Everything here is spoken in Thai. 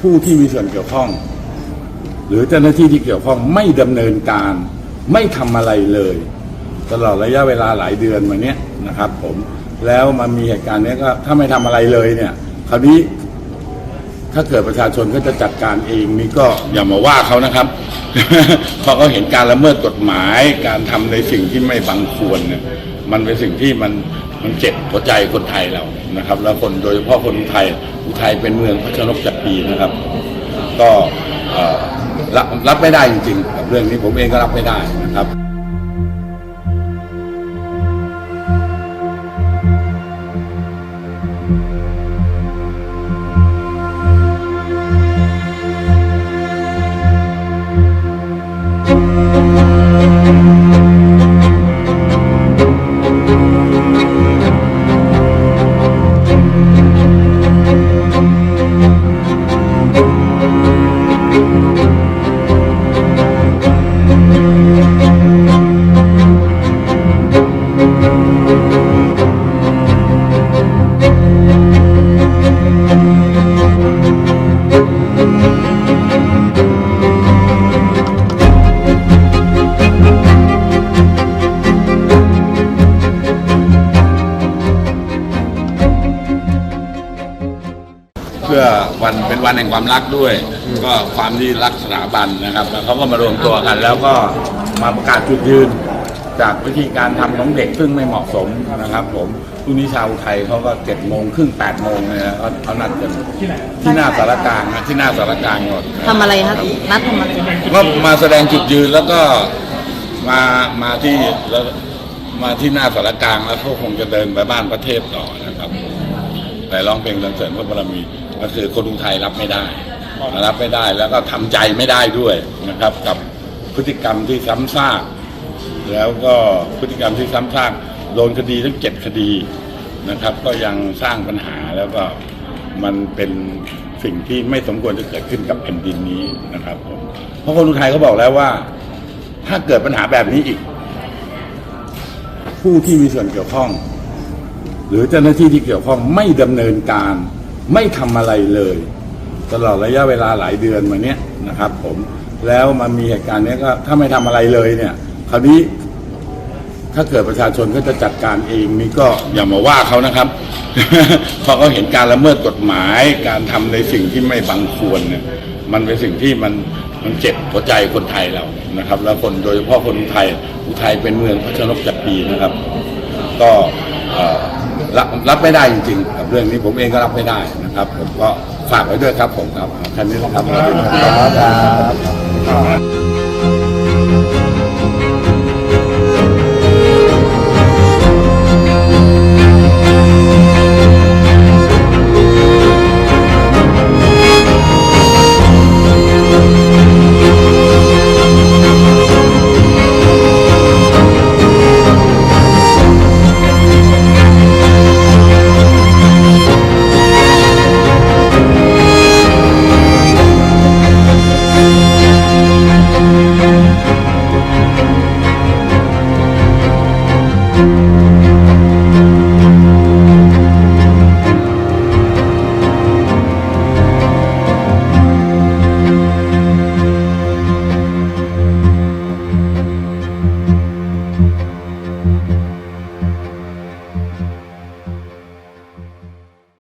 ผู้ที่มีส่วนเกี่ยวข้อง หรือเจ้าหน้าที่ที่เกี่ยวข้องไม่ดำเนินการไม่ทำอะไรเลย ตลอดระยะเวลาหลายเดือนมาเนี้ยนะครับ ผมแล้วมามีเหตุการณ์นี้ก็ถ้าไม่ทำอะไรเลยเนี่ย คราวนี้ถ้าเกิดประชาชนก็จะจัดการเองนี่ก็อย่ามาว่าเขานะครับเพราะเขาเห็นการละเมิดกฎหมาย การทำในสิ่งที่ไม่บังควรเนี่ยมันเป็นสิ่งที่มัน มันเจ็บหัวใจคนไทยเรานะครับ แล้วคนโดยเฉพาะคนไทยอุทัยเป็นเมืองพระชนกจักรีนะครับ ก็รับรับไม่ได้จริงๆกับเรื่องนี้ผมเองก็รับไม่ได้นะครับ พื่อวันเป็นวันแห่งความรักด้วย ก็ความที่รักสถาบันนะครับแล้วเขาก็มารวมตัวกัน แล้วก็มาประกาศจุดยืน จากวิธีการทำของเด็กซึ่งไม่เหมาะสมนะครับ ผมพรุ่งนี้ชาวไทยเขาก็เจ็ดโมงครึ่งแปดโมงเลยนะเขาเขานัดกันที่หน้าสารกลางนะที่หน้าสารกลางหมด ทำอะไรครับนัดทำอะไรก็มาแสดงจุดยืนแล้วก็มามาที่แล้วมาที่หน้าสารกลางแล้วเขาคงจะเดินไปบ้านประเทศต่อนะครับ แต่ร้องเพลงสรรเสริญพระบารมี ก็คือคนกรุงไทยรับไม่ได้ รับไม่ได้แล้วก็ทำใจไม่ได้ด้วยนะครับ กับพฤติกรรมที่ซ้ำซากแล้วก็พฤติกรรมที่ซ้ำซากโดนคดีทั้งเจ็ดคดีนะครับ ก็ยังสร้างปัญหาแล้วก็มันเป็นสิ่งที่ไม่สมควรจะเกิดขึ้นกับแผ่นดินนี้นะครับผมเพราะคนอุทัยเขาบอกแล้วว่า ถ้าเกิดปัญหาแบบนี้อีก ผู้ที่มีส่วนเกี่ยวข้อง หรือเจ้าหน้าที่ที่เกี่ยวข้องไม่ดำเนินการ ไม่ทำอะไรเลย ตลอดระยะเวลาหลายเดือนมาเนี้ยนะครับผมแล้วมามีเหตุการณ์นี้ก็ถ้าไม่ทำอะไรเลยเนี่ย คราวนี้ถ้าเกิดประชาชนก็จะจัดการเองนี่ก็อย่ามาว่าเขานะครับเพราะเขาเห็นการละเมิดกฎหมาย การทำในสิ่งที่ไม่บังควรเนี่ย มันเป็นสิ่งที่มันมันเจ็บหัวใจคนไทยเรานะครับ แล้วคนโดยเฉพาะคนไทยอุทัยเป็นเมืองพระชนกจักรีนะครับ ก็ รับรับไม่ได้จริงๆกับเรื่องนี้ผมเองก็รับไม่ได้นะครับ ผมก็ฝากไว้ด้วยครับผมครับแค่นี้นะครับ ครับ